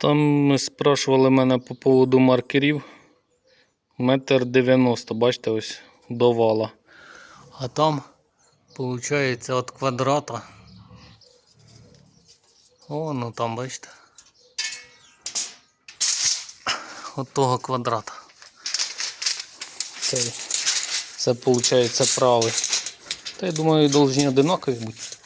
Там ми спрашували мене по поводу маркерів. Метр 90, бачите, ось до вала. А там, виходить, від квадрата. О, ну там, бачите. От того квадрата. Це, це виходить правий. Та я думаю, повинні одинакові бути.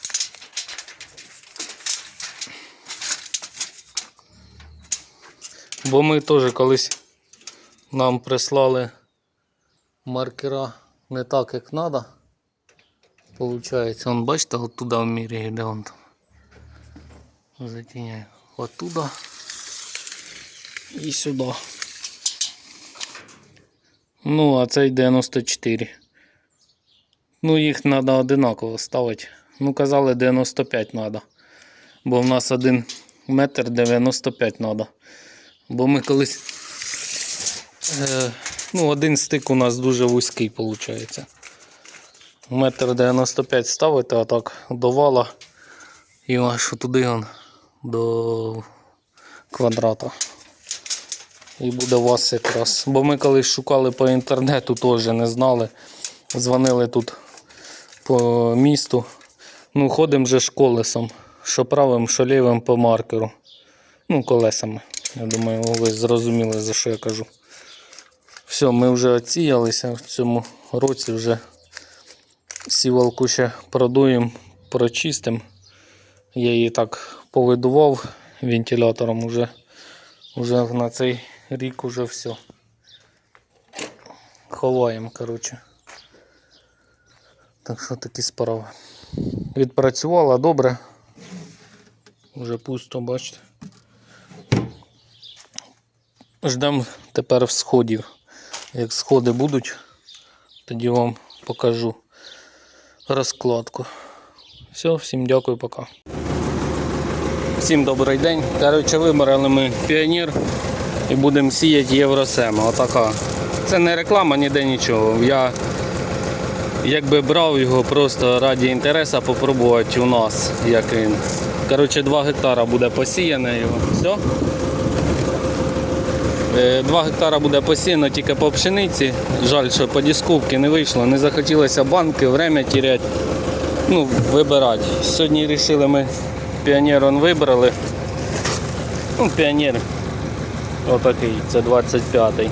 Бо ми теж колись нам прислали маркера не так, як треба. Получається, он бачите, от туди в мірі, де он там. Затіняю. Оттуда і сюди. Ну, а цей 94. Ну, їх треба одинаково ставити. Ну, казали 95 треба. Бо в нас один метр 95 треба. Бо ми колись. Е, ну, один стик у нас дуже вузький виходить. Метр 95 ставити, а так до вала і аж туди он, до квадрата. І буде у вас якраз. Бо ми колись шукали по інтернету, теж не знали. Дзвонили тут по місту. Ну, ходимо вже ж колесом. Що правим, що лівим по маркеру. Ну, колесами. Я думаю, ви зрозуміли, за що я кажу. Все, ми вже оціялися в цьому році вже сівалку ще продуємо, прочистимо. Я її так повидував вентилятором уже, уже на цей рік уже все. Ховаємо, коротше. Так що такі справи. Відпрацювала добре. Уже пусто, бачите. Ждемо тепер сходів. Як сходи будуть, тоді вам покажу розкладку. Все, всім дякую, пока. Всім добрий день. Коротше, вибрали ми піонір і будемо сіяти Євросема. Отака. Це не реклама, ніде нічого. Я якби брав його просто раді інтересу попробувати у нас, як він. Коротше, 2 гектара буде посіяне його. Все. 2 гектара буде посіяно тільки по пшениці. Жаль, що по дісковці не вийшло. Не захотілося банки, время теряти. Ну, вибирати. Сьогодні вирішили ми піонер он вибрали. Ну, піонер отакий, це 25-й.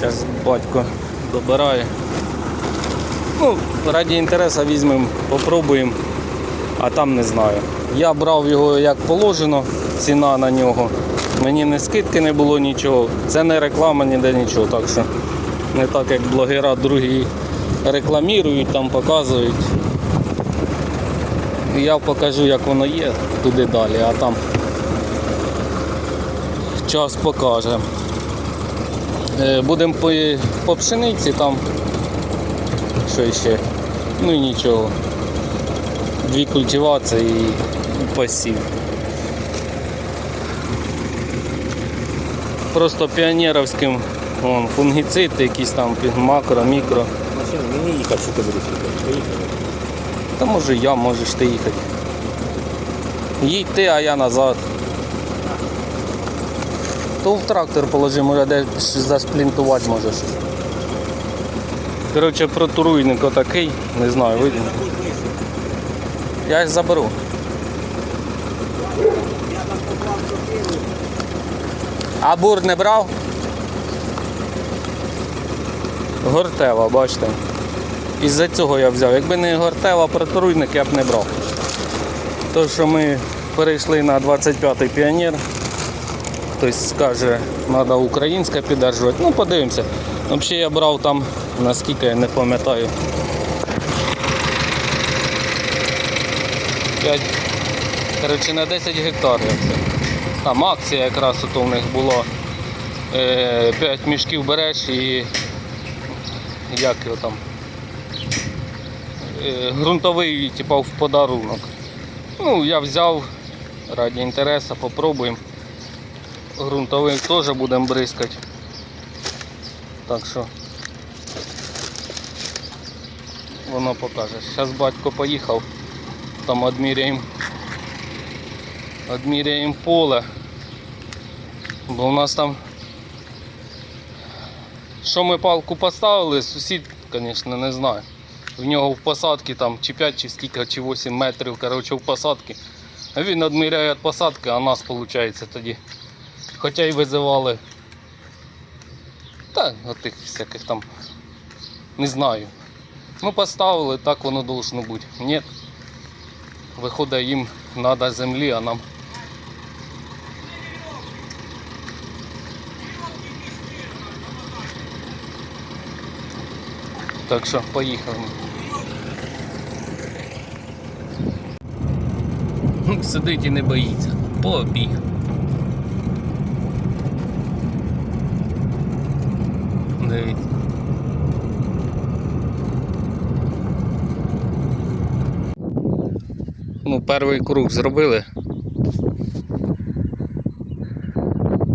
Зараз батько добирає. Ну, раді інтересу візьмемо, попробуємо, а там не знаю. Я брав його як положено, ціна на нього. Мені не скидки не було нічого. Це не реклама, ніде нічого. Так що не так як блогера другі рекламують, там показують. Я покажу, як воно є туди далі, а там час покаже. Е, Будемо по, по пшениці там. Що ще? Ну і нічого. Дві культивації і посів. Просто піонерівським вон, фунгіцид, якісь там макро, мікро. Машина, мені їхати, що ти будеш їхати. Та може я, можеш ти їхати. Їдь ти, а я назад. То в трактор положи, може де зашплінтувати можеш. Коротше, протуруйник отакий, не знаю, видно. Я їх заберу. А бур не брав? Гортева, бачите. Із-за цього я взяв. Якби не гортева протруйник, я б не брав. То, що ми перейшли на 25-й піонер, хтось скаже, треба українське піддержувати. Ну, подивимося. Взагалі я брав там, наскільки я не пам'ятаю. 5, коротше, на 10 гектарів. Там акція якраз у них було 5 мішків береш і як його там е, ґрунтовий типу, в подарунок. Ну, я взяв раді інтересу, попробуємо. Грунтовий теж будемо бризкати. Так що воно покаже. Зараз батько поїхав, там відміряємо Одміряємо поле. Бо в нас там. Що ми палку поставили, сусід, звісно, не знаю. В нього в посадці там чи 5, чи скільки, чи 8 метрів, коротше, в посадці. А Він відміряє від посадки, а нас виходить тоді. Хоча й визивали. Та, отих всяких там. Не знаю. Ну поставили, так воно должно бути. Ні. Виходить, їм треба землі, а нам. Так що поїхали. Сидить і не боїться. Побіг. Дивіться. Ну, перший круг зробили.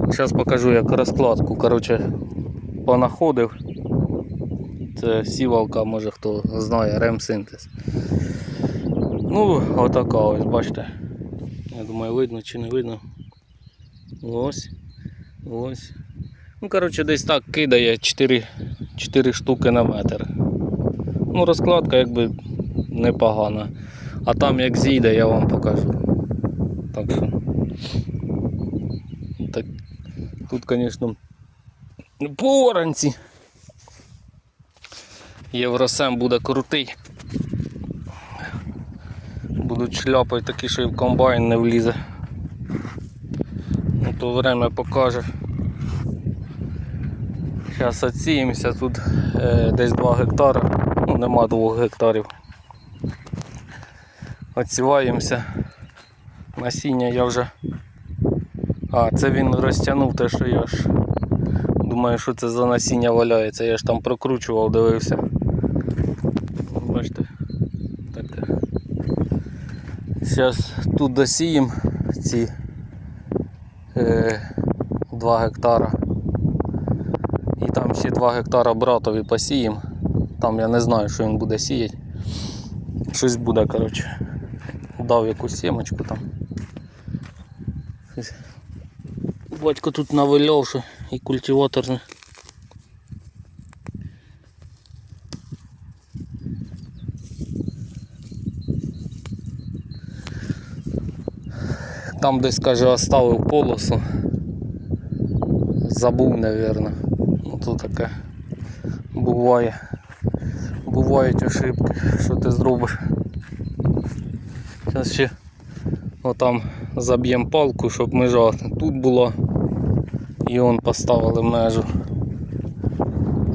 Зараз покажу як розкладку. Коротше, понаходив. Це сівалка, може хто знає, ремсинтез. Ну, отака ось, бачите. Я думаю, видно чи не видно. Ось. Ось. Ну, коротше, десь так кидає 4, 4 штуки на метр. Ну, розкладка якби непогана. А там як зійде, я вам покажу. Так що. Так, тут, звісно, поранці. Євросем буде крутий. Будуть шляпи такі, що і в комбайн не влізе. Ну, то время покаже. Зараз відсіємося, тут е, десь 2 гектари, ну нема 2 гектарів. Отсіваємося. Насіння я вже. А, це він розтягнув те, що я ж. Думаю, що це за насіння валяється. Я ж там прокручував, дивився. Бачите, таке. Зараз тут досіємо ці е, 2 гектара. І там ще 2 гектара братові посіємо. Там я не знаю, що він буде сіяти. Щось буде, коротше. Дав якусь сімочку там. Батько тут навиляв, що і культиватор Там десь каже оставив полосу. Забув, напевно. Ну то таке буває. Бувають ошибки, що ти зробиш. Зараз ще отам заб'ємо палку, щоб межа тут була. І он поставили межу.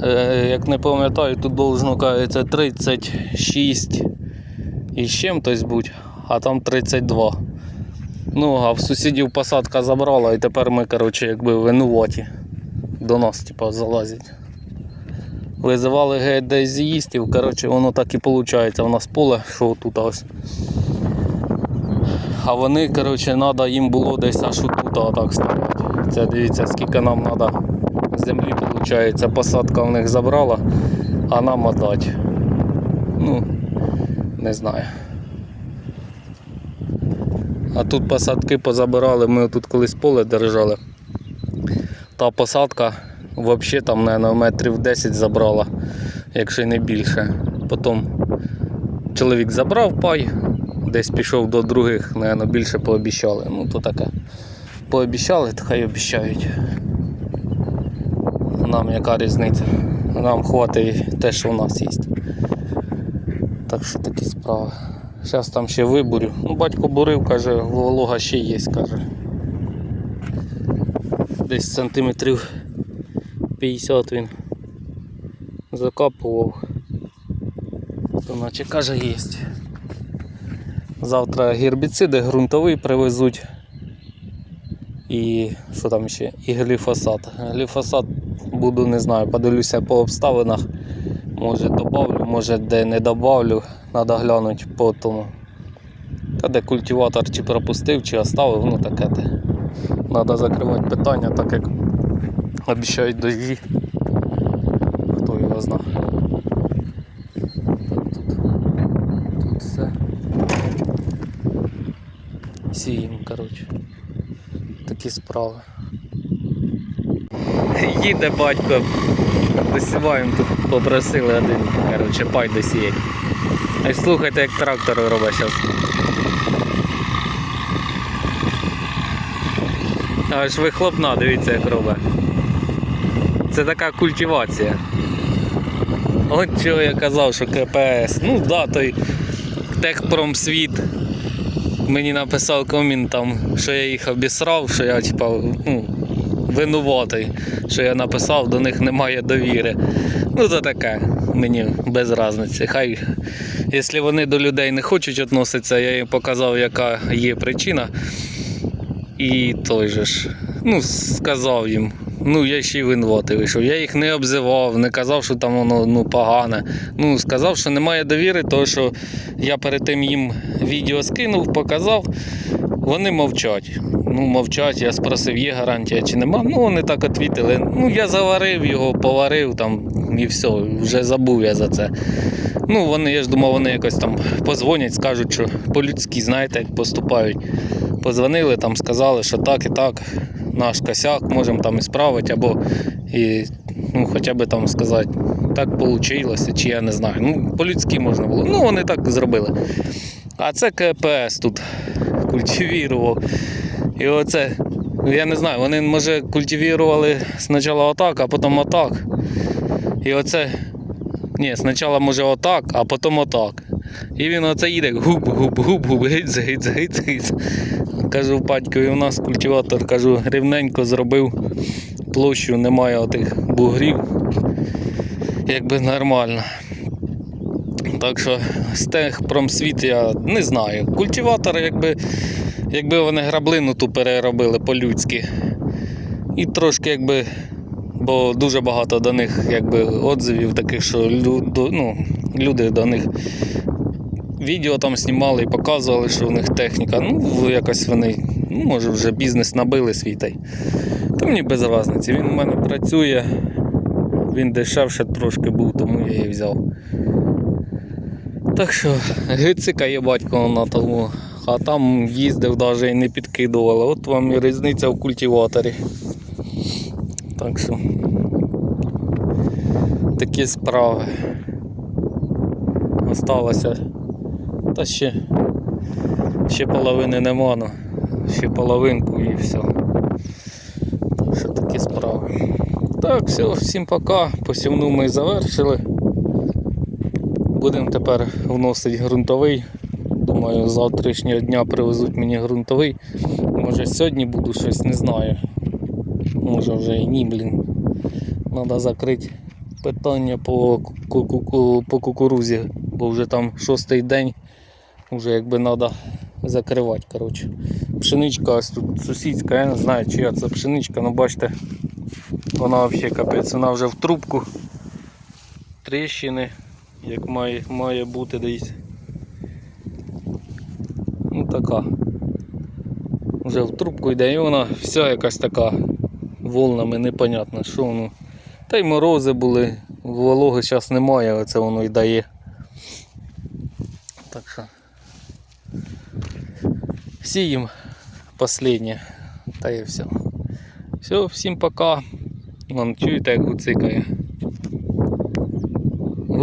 Е, як не пам'ятаю, тут должно кажеться 36 і з чим-тось будь, а там 32. Ну, а в сусідів посадка забрала і тепер ми, коротше, якби винуваті. До нас, типа, залазять. Визивали з'їстів, коротше, воно так і виходить. У нас поле, що тут ось. А вони, коротше, треба їм було десь аж тут отак ставати. Це дивіться, скільки нам треба землі, виходить, посадка в них забрала, а нам отдати. Ну, не знаю. А тут посадки позабирали, ми тут колись поле держали. Та посадка взагалі там, мабуть, метрів 10 забрала, якщо не більше. Потім чоловік забрав пай, десь пішов до других, мабуть, більше пообіщали. Ну то таке. Пообіщали, то хай обіщають. Нам яка різниця? Нам хватить те, що в нас є. Так що такі справи. Зараз там ще виборю. Ну, батько бурив, каже, волога ще є, каже. Десь сантиметрів 50 він закапував. То наче каже є. Завтра гербіциди ґрунтовий привезуть. І що там ще? І гліфосат. Гліфосат буду, не знаю, подивлюся по обставинах. Може добавлю, може де не добавлю. Треба глянути по тому. Та де культиватор чи пропустив, чи оставив, ну таке те. Треба закривати питання, так як обіцяють дощі. Хто його зна. Тут, тут все. Сіємо, коротше. Такі справи. Їде батько. Досіваємо тут попросили один, коротше, пай досіять. Ось слухайте, як трактор робить зараз. Аж вихлопна, дивіться, як робить. Це така культивація. От чого я казав, що КПС. Ну да, той Техпромсвіт мені написав комент там, що я їх обісрав, що я типа, ну, винуватий, що я написав, до них немає довіри. Ну то таке, мені без різниці. Хай, якщо вони до людей не хочуть відноситися, я їм показав, яка є причина. І той же ж, ну, сказав їм. Ну, я ще й винуватий вийшов. Я їх не обзивав, не казав, що там воно ну, погане. Ну, сказав, що немає довіри, тому що я перед тим їм відео скинув, показав, вони мовчать. Ну, мовчать, я спросив, є гарантія чи нема. Ну, вони так відповіли. Ну, я заварив його, поварив там і все, вже забув я за це. Ну, вони, я ж думав, вони якось там позвонять, скажуть, що по-людськи, знаєте, як поступають. Позвонили, там сказали, що так і так, наш косяк, можемо там і справити, або і, ну, хоча б там сказати, так вийшло, чи я не знаю. Ну, по-людськи можна було. Ну, вони так зробили. А це КПС тут культивірував. І оце, я не знаю, вони може культивірували спочатку отак, а потім отак. І оце. Ні, спочатку може отак, а потім отак. І він оце їде губ, губ, губ, губ, гиць, гиць, гиць, гиць. Кажу батькові, у нас культиватор, кажу, рівненько зробив площу, немає отих бугрів. Якби нормально. Так що з тих промсвіт я не знаю. Культиватор, якби, якби вони граблину ту переробили по-людськи. І трошки якби. Бо дуже багато до них якби, отзивів таких, що лю- ну, люди до них відео там знімали і показували, що у них техніка. Ну, якось вони, ну, може, вже бізнес набили свій та. Та мені без різниці. Він у мене працює, він дешевше трошки був, тому я її взяв. Так що гицика є батько на тому, а там їздив навіть і не підкидували. От вам і різниця в культиваторі. Так що такі справи. Осталося. Та ще, ще половини нема, ну, ще половинку і все. Так що такі справи. Так, все, всім пока. Посівну ми завершили. Будемо тепер вносити ґрунтовий. Думаю, з завтрашнього дня привезуть мені ґрунтовий. Може сьогодні буду щось, не знаю. Може вже і ні, блін. Треба закрити питання по, ку- ку- ку- по кукурузі, бо вже там шостий день, вже якби треба закривати. Коротше. Пшеничка ось тут сусідська, я не знаю, чия це пшеничка, але бачите, вона взагалі капець, вона вже в трубку. Тріщини, як має, має бути десь. Ну така. Вже в трубку йде і вона вся якась така волнами, непонятно, що воно. Та й морози були, вологи зараз немає, оце воно і дає. Так що сіємо останнє. Та і все. Все, всім пока. Вон чуєте, як гуцикає.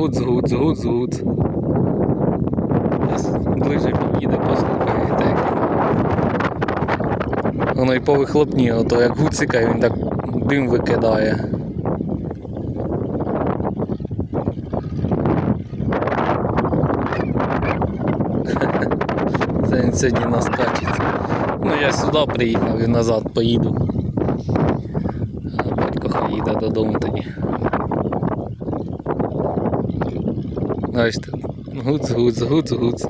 Гуц, гуц, гуц. Зараз ближе під'їде, послухаєте. Воно і по вихлопні, ото як гуцикає, він так дим викидає. Це він сьогодні наскачеться. Ну я сюди приїхав і назад поїду. Батько хай їде додому тоді. Бачите, гуц, гуц, гуц, гуц.